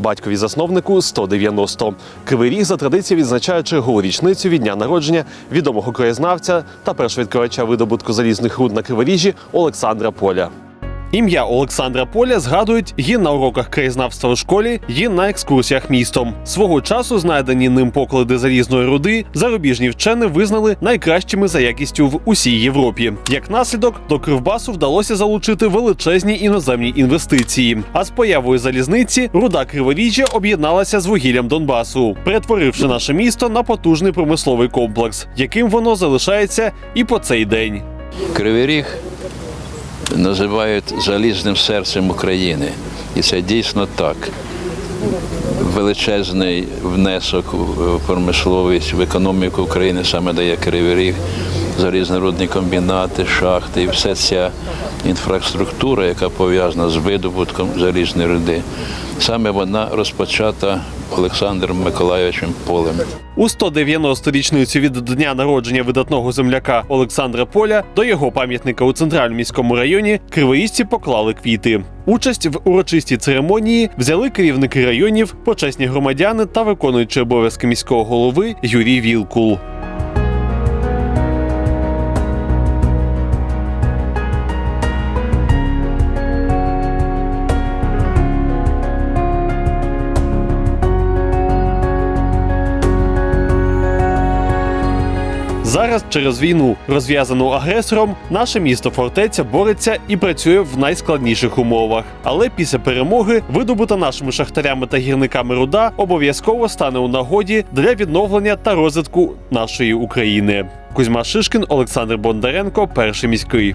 батькові засновнику 190. Кривий ріг за традицією відзначає чергову річницю від дня народження відомого краєзнавця та першовідкривача видобутку залізних руд на Криворіжжі Олександра Поля. Ім'я Олександра Поля згадують і на уроках краєзнавства у школі, і на екскурсіях містом. Свого часу знайдені ним поклади залізної руди зарубіжні вчені визнали найкращими за якістю в усій Європі. Як наслідок, до Кривбасу вдалося залучити величезні іноземні інвестиції. А з появою залізниці руда Криворіжжя об'єдналася з вугіллям Донбасу, перетворивши наше місто на потужний промисловий комплекс, яким воно залишається і по цей день. Кривий називають залізним серцем України. І це дійсно так. Величезний внесок в промисловість, в економіку України саме дає Кривий Ріг, залізнорудні комбінати, шахти і вся ця інфраструктура, яка пов'язана з видобутком залізної руди. Саме вона розпочата Олександром Миколайовичем Полем. У 190 річницю від дня народження видатного земляка Олександра Поля до його пам'ятника у центральному міському районі кривоїзці поклали квіти. Участь в урочистій церемонії взяли керівники районів, почесні громадяни та виконуючий обов'язки міського голови Юрій Вілкул. Зараз через війну, розв'язану агресором, наше місто фортеця бореться і працює в найскладніших умовах. Але після перемоги, видобута нашими шахтарями та гірниками руда, обов'язково стане у нагоді для відновлення та розвитку нашої України. Кузьма Шишкін, Олександр Бондаренко, перший міський.